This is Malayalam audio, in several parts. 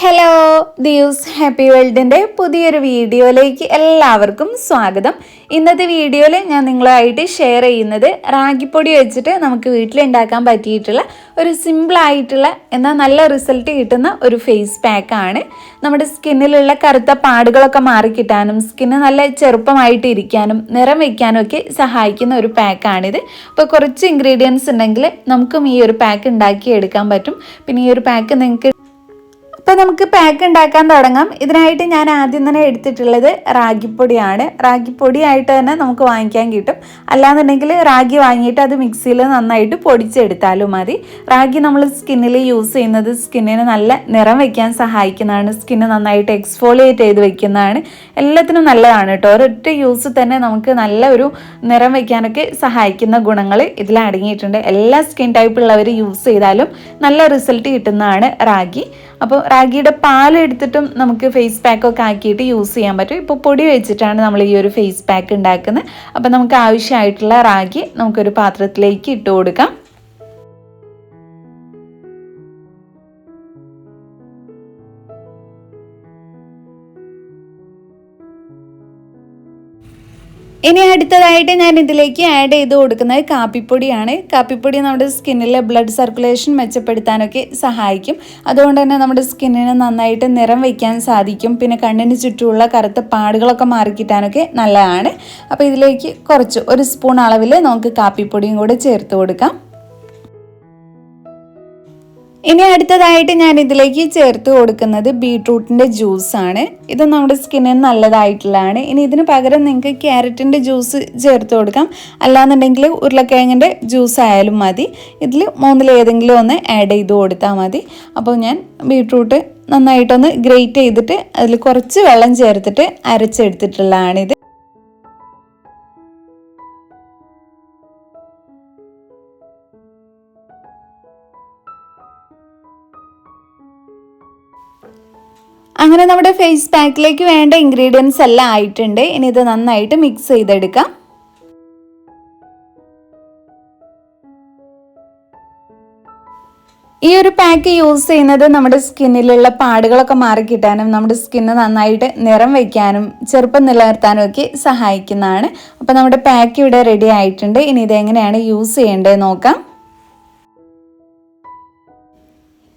ഹലോ ദിവസ് ഹാപ്പി വേൾഡിന്റെ പുതിയൊരു വീഡിയോയിലേക്ക് എല്ലാവർക്കും സ്വാഗതം. ഇന്നത്തെ വീഡിയോയിൽ ഞാൻ നിങ്ങളുമായിട്ട് ഷെയർ ചെയ്യുന്നത് റാഗിപ്പൊടി വെച്ചിട്ട് നമുക്ക് വീട്ടിലുണ്ടാക്കാൻ പറ്റിയിട്ടുള്ള ഒരു സിമ്പിളായിട്ടുള്ള എന്നാൽ നല്ല റിസൾട്ട് കിട്ടുന്ന ഒരു ഫേസ് പാക്കാണ് നമ്മുടെ സ്കിന്നിലുള്ള കറുത്ത പാടുകളൊക്കെ മാറിക്കിട്ടാനും സ്കിന്ന് നല്ല ചെറുപ്പമായിട്ട് ഇരിക്കാനും നിറം വയ്ക്കാനും ഒക്കെ സഹായിക്കുന്ന ഒരു പാക്കാണിത് അപ്പോൾ കുറച്ച് ഇൻഗ്രീഡിയൻസ് ഉണ്ടെങ്കിൽ നമുക്കും ഈ ഒരു പാക്ക് ഉണ്ടാക്കി എടുക്കാൻ പറ്റും. പിന്നെ ഈ ഒരു പാക്ക് നിങ്ങൾക്ക് അപ്പോൾ നമുക്ക് പാക്ക് ഉണ്ടാക്കാൻ തുടങ്ങാം. ഇതിനായിട്ട് ഞാൻ ആദ്യം തന്നെ എടുത്തിട്ടുള്ളത് റാഗിപ്പൊടിയാണ്. റാഗിപ്പൊടിയായിട്ട് തന്നെ നമുക്ക് വാങ്ങിക്കാൻ കിട്ടും. അല്ലാന്നുണ്ടെങ്കിൽ റാഗി വാങ്ങിയിട്ട് അത് മിക്സിയിൽ നന്നായിട്ട് പൊടിച്ചെടുത്താലും മതി. റാഗി നമ്മൾ സ്കിന്നിൽ യൂസ് ചെയ്യുന്നത് സ്കിന്നിന് നല്ല നിറം വയ്ക്കാൻ സഹായിക്കുന്നതാണ്. സ്കിന്ന് നന്നായിട്ട് എക്സ്ഫോളിയേറ്റ് ചെയ്ത് വെക്കുന്നതാണ്. എല്ലാത്തിനും നല്ലതാണ് കേട്ടോ. ഒരൊറ്റ യൂസ് തന്നെ നമുക്ക് നല്ല ഒരു നിറം വയ്ക്കാനൊക്കെ സഹായിക്കുന്ന ഗുണങ്ങൾ ഇതിൽ അടങ്ങിയിട്ടുണ്ട്. എല്ലാ സ്കിൻ ടൈപ്പ് ഉള്ളവർ യൂസ് ചെയ്താലും നല്ല റിസൾട്ട് കിട്ടുന്നതാണ് റാഗി. അപ്പോൾ റാഗിയുടെ പാൽ എടുത്തിട്ടും നമുക്ക് ഫേസ് പാക്കൊക്കെ ആക്കിയിട്ട് യൂസ് ചെയ്യാൻ പറ്റും. ഇപ്പോൾ പൊടി വെച്ചിട്ടാണ് നമ്മൾ ഈ ഒരു ഫേസ് പാക്ക് ഉണ്ടാക്കുന്നത്. അപ്പോൾ നമുക്ക് ആവശ്യമായിട്ടുള്ള റാഗി നമുക്കൊരു പാത്രത്തിലേക്ക് ഇട്ട് കൊടുക്കാം. ഇനി അടുത്തതായിട്ട് ഞാൻ ഇതിലേക്ക് ആഡ് ചെയ്ത് കൊടുക്കുന്നത് കാപ്പിപ്പൊടിയാണ്. കാപ്പിപ്പൊടി നമ്മുടെ സ്കിന്നിലെ ബ്ലഡ് സർക്കുലേഷൻ മെച്ചപ്പെടുത്താനൊക്കെ സഹായിക്കും. അതുകൊണ്ട് തന്നെ നമ്മുടെ സ്കിന്നിന് നന്നായിട്ട് നിറം വയ്ക്കാൻ സാധിക്കും. പിന്നെ കണ്ണിന് ചുറ്റുമുള്ള കറുത്ത പാടുകളൊക്കെ മാറിക്കിട്ടാനൊക്കെ നല്ലതാണ്. അപ്പോൾ ഇതിലേക്ക് കുറച്ച് ഒരു സ്പൂൺ അളവിൽ നമുക്ക് കാപ്പിപ്പൊടിയും കൂടെ ചേർത്ത് കൊടുക്കാം. ഇനി അടുത്തതായിട്ട് ഞാൻ ഇതിലേക്ക് ചേർത്ത് കൊടുക്കുന്നത് ബീട്രൂട്ടിന്റെ ജ്യൂസാണ്. ഇത് നമ്മുടെ സ്കിന്നിന് നല്ലതായിട്ടുള്ളതാണ്. ഇനി ഇതിന് പകരം നിങ്ങൾക്ക് ക്യാരറ്റിന്റെ ജ്യൂസ് ചേർത്ത് കൊടുക്കാം. അല്ലാന്നുണ്ടെങ്കിൽ ഉരുളക്കിഴങ്ങിന്റെ ജ്യൂസ് ആയാലും മതി. ഇതിൽ മൂന്നിലേതെങ്കിലും ഒന്ന് ആഡ് ചെയ്ത് കൊടുത്താൽ മതി. അപ്പോൾ ഞാൻ ബീട്രൂട്ട് നന്നായിട്ടൊന്ന് ഗ്രേറ്റ് ചെയ്തിട്ട് അതിൽ കുറച്ച് വെള്ളം ചേർത്തിട്ട് അരച്ചെടുത്തിട്ടുള്ളതാണിത്. അങ്ങനെ നമ്മുടെ ഫേസ് പാക്കിലേക്ക് വേണ്ട ഇൻഗ്രീഡിയൻസ് എല്ലാം ആയിട്ടുണ്ട്. ഇനി ഇത് നന്നായിട്ട് മിക്സ് ചെയ്തെടുക്കാം. ഈ ഒരു പാക്ക് യൂസ് ചെയ്യുന്നത് നമ്മുടെ സ്കിന്നിലുള്ള പാടുകളൊക്കെ മാറിക്കിട്ടാനും നമ്മുടെ സ്കിന്ന് നന്നായിട്ട് നിറം വയ്ക്കാനും ചെറുപ്പം നിലനിർത്താനും ഒക്കെ സഹായിക്കുന്നതാണ്. അപ്പോൾ നമ്മുടെ പാക്ക് ഇവിടെ റെഡി ആയിട്ടുണ്ട്. ഇനി ഇതെങ്ങനെയാണ് യൂസ് ചെയ്യേണ്ടത് നോക്കാം.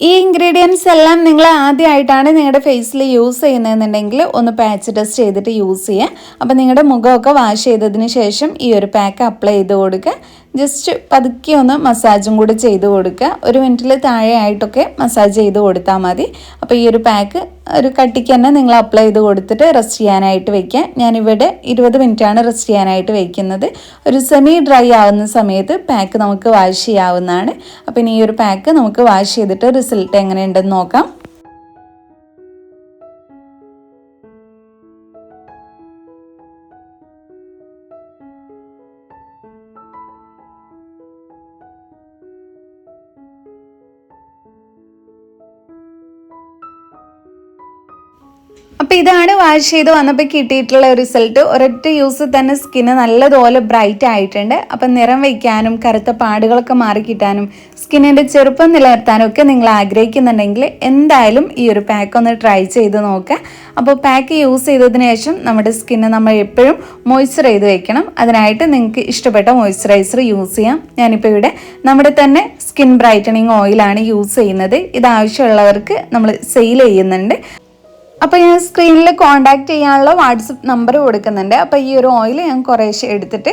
ഈ ഇൻഗ്രീഡിയൻസ് എല്ലാം നിങ്ങൾ ആദ്യമായിട്ടാണ് നിങ്ങളുടെ ഫേസിൽ യൂസ് ചെയ്യുന്നതെന്നുണ്ടെങ്കിൽ ഒന്ന് പാച്ച് ടെസ്റ്റ് ചെയ്തിട്ട് യൂസ് ചെയ്യുക അപ്പോൾ നിങ്ങളുടെ മുഖമൊക്കെ വാഷ് ചെയ്തതിന് ശേഷം ഈ ഒരു പാക്ക് അപ്ലൈ ചെയ്ത് കൊടുക്കുക. ജസ്റ്റ് പതുക്കെ ഒന്ന് മസാജും കൂടി ചെയ്ത് കൊടുക്കുക. ഒരു മിനിറ്റിൽ താഴെയായിട്ടൊക്കെ മസാജ് ചെയ്ത് കൊടുത്താൽ മതി. അപ്പോൾ ഈ ഒരു പാക്ക് ഒരു കട്ടിക്ക് തന്നെ നിങ്ങൾ അപ്ലൈ ചെയ്ത് കൊടുത്തിട്ട് റെസ്റ്റ് ചെയ്യാനായിട്ട് വയ്ക്കുക ഞാനിവിടെ ഇരുപത് മിനിറ്റാണ് റെസ്റ്റ് ചെയ്യാനായിട്ട് വയ്ക്കുന്നത് ഒരു സെമി ഡ്രൈ ആവുന്ന സമയത്ത് പാക്ക് നമുക്ക് വാഷ് ചെയ്യാവുന്നതാണ്. അപ്പോൾ ഇനി ഈ ഒരു പാക്ക് നമുക്ക് വാഷ് ചെയ്തിട്ട് റിസൾട്ട് എങ്ങനെയുണ്ടെന്ന് നോക്കാം. അപ്പോൾ ഇതാണ് വാഷ് ചെയ്ത് വന്നപ്പോൾ കിട്ടിയിട്ടുള്ള റിസൾട്ട് ഒരൊറ്റ യൂസ് തന്നെ സ്കിന്ന് നല്ലതുപോലെ ബ്രൈറ്റ് ആയിട്ടുണ്ട്. അപ്പം നിറം വയ്ക്കാനും കറുത്ത പാടുകളൊക്കെ മാറി കിട്ടാനും സ്കിന്നിന്റെ ചെറുപ്പം നിലനിർത്താനും ഒക്കെ നിങ്ങൾ ആഗ്രഹിക്കുന്നുണ്ടെങ്കിൽ എന്തായാലും ഈ ഒരു പാക്ക് ഒന്ന് ട്രൈ ചെയ്ത് നോക്കുക അപ്പോൾ പാക്ക് യൂസ് ചെയ്തതിന് ശേഷം നമ്മുടെ സ്കിന്ന് നമ്മൾ എപ്പോഴും മോയ്സ്ചർ ചെയ്ത് വെക്കണം. അതിനായിട്ട് നിങ്ങൾക്ക് ഇഷ്ടപ്പെട്ട മോയ്സ്ചറൈസർ യൂസ് ചെയ്യാം. ഞാനിപ്പോൾ ഇവിടെ നമ്മുടെ തന്നെ സ്കിൻ ബ്രൈറ്റനിങ് ഓയിലാണ് യൂസ് ചെയ്യുന്നത്. ഇത് ആവശ്യമുള്ളവർക്ക് നമ്മൾ സെയിൽ ചെയ്യുന്നുണ്ട്. അപ്പോൾ ഞാൻ സ്ക്രീനിൽ കോൺടാക്ട് ചെയ്യാനുള്ള വാട്സപ്പ് നമ്പർ കൊടുക്കുന്നുണ്ട്. അപ്പോൾ ഈ ഒരു ഓയിൽ ഞാൻ കുറേശ്ശെ എടുത്തിട്ട്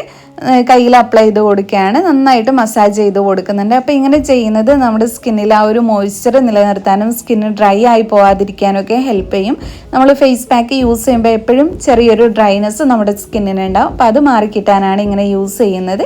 കയ്യിൽ അപ്ലൈ ചെയ്ത് കൊടുക്കുകയാണ്. നന്നായിട്ട് മസാജ് ചെയ്ത് കൊടുക്കുന്നുണ്ട്. അപ്പോൾ ഇങ്ങനെ ചെയ്യുന്നത് നമ്മുടെ സ്കിന്നിൽ ആ ഒരു മോയ്സ്ചർ നിലനിർത്താനും സ്കിന്ന് ഡ്രൈ ആയി പോകാതിരിക്കാനും ഒക്കെ ഹെൽപ്പ് ചെയ്യും. നമ്മൾ ഫേസ് പാക്ക് യൂസ് ചെയ്യുമ്പോൾ എപ്പോഴും ചെറിയൊരു ഡ്രൈനെസ് നമ്മുടെ സ്കിന്നിനുണ്ടാവും അപ്പോൾ അത് മാറിക്കിട്ടാനാണ് ഇങ്ങനെ യൂസ് ചെയ്യുന്നത്.